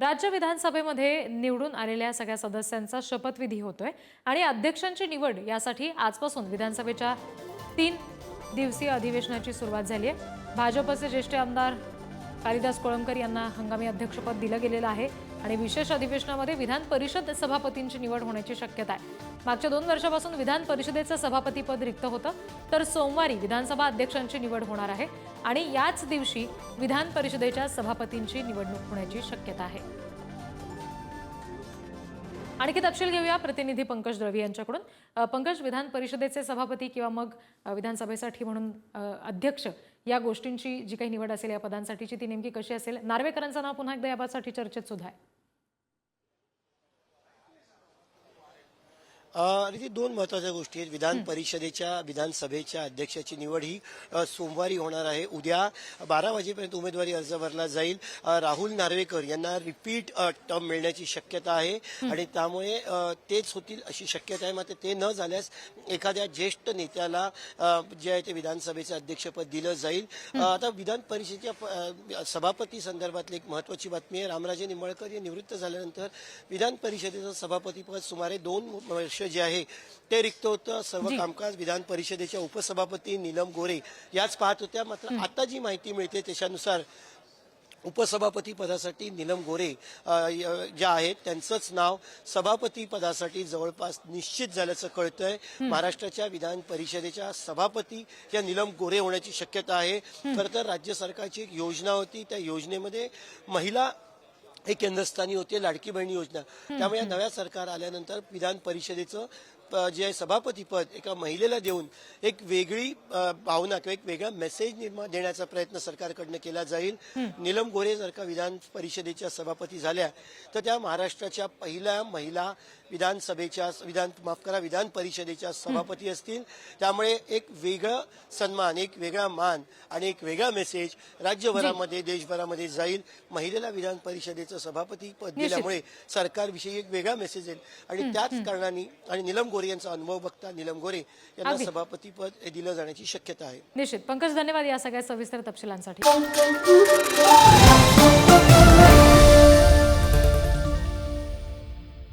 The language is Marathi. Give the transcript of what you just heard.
राज्य विधानसभेमध्ये निवडून आलेल्या सगळ्या सदस्यांचा शपथविधी होतोय आणि अध्यक्षांची निवड यासाठी आजपासून विधानसभेच्या तीन दिवसीय अधिवेशनाची सुरुवात झाली आहे. भाजपचे ज्येष्ठ आमदार कालिदास कोळंबकर यांना हंगामी अध्यक्षपद दिलं गेलेलं आहे आणि विशेष अधिवेशनामध्ये विधान परिषद सभापतींची निवड होण्याची शक्यता आहे. मागच्या दोन वर्षापासून विधान परिषदेचं सभापतीपद रिक्त होतं तर सोमवारी विधानसभा अध्यक्षांची निवड होणार आहे आणि याच दिवशी विधान परिषदेच्या सभापतींची निवडणूक होण्याची शक्यता आहे. आणखी तपशील घेऊया. प्रतिनिधी पंकज द्रवी यांच्याकडून. पंकज विधान परिषदेचे सभापती किंवा मग विधानसभेसाठी म्हणून अध्यक्ष या गोष्टींची जी काही निवड असेल या पदांसाठीची ती नेमकी कशी असेल? नार्वेकरांचं नाव पुन्हा एकदा याबाबतसाठी चर्चेत सुद्धा आहे. आणि ती दोन महत्त्वाच्या गोष्टी आहेत. विधान परिषदेच्या विधानसभेच्या अध्यक्षाची निवड ही सोमवारी होणार आहे. उद्या बारा वाजेपर्यंत उमेदवारी अर्ज भरला जाईल. राहुल नार्वेकर यांना रिपीट टर्म मिळण्याची शक्यता आहे. आणि त्यामुळे तेच होतील अशी शक्यता आहे. मात्र ते न झाल्यास एखाद्या ज्येष्ठ नेत्याला जे आहे ते विधानसभेचं अध्यक्षपद दिलं जाईल. आता विधान परिषदेच्या सभापती संदर्भातली एक महत्वाची बातमी आहे. रामराजे निंबाळकर हे निवृत्त झाल्यानंतर विधान परिषदेचं सभापतीपद सुमारे दोन वर्ष जे आहे ते रिक्त होतं. सर्व कामकाज विधान परिषदेच्या उपसभापती नीलम गोरे याच पाहत होत्या. मात्र आता जी माहिती मिळते त्याच्यानुसार उपसभापती पदासाठी नीलम गोरे ज्या आहेत त्यांचंच नाव सभापती पदासाठी जवळपास निश्चित झाल्याचं कळतंय. महाराष्ट्राच्या विधान परिषदेच्या सभापती या नीलम गोरे होण्याची शक्यता आहे. खरं तर राज्य सरकारची एक योजना होती. त्या योजनेमध्ये महिला हे केंद्रस्थानी होते लाडकी बहिणी योजना. त्यामुळे या नव्या सरकार आल्यानंतर विधान परिषदेचं जे आहे सभापतीपद एका महिलेला देऊन एक वेगळी भावना किंवा एक वेगळा मेसेज निर्माण देण्याचा प्रयत्न सरकारकडनं केला जाईल. नीलम गोरे जर का विधान परिषदेच्या सभापती झाल्या. तर त्या महाराष्ट्राच्या पहिल्या महिला विधानसभेच्या विधान माफ करा विधान परिषदेच्या सभापती असतील. त्यामुळे एक वेगळं सन्मान एक वेगळा मान आणि एक वेगळा मेसेज राज्यभरामध्ये देशभरामध्ये जाईल. महिलेला विधान परिषदेचं सभापती पद दिल्यामुळे सरकारविषयी एक वेगळा मेसेज येईल. आणि त्याच कारणाने आणि निलम गोरे यांचा अनुभव बघता निलम गोरे यांना अगदी. सभापतीपद हे दिलं जाण्याची शक्यता आहे. निश्चित. पंकज धन्यवाद या सगळ्या सविस्तर तपशिलांसाठी.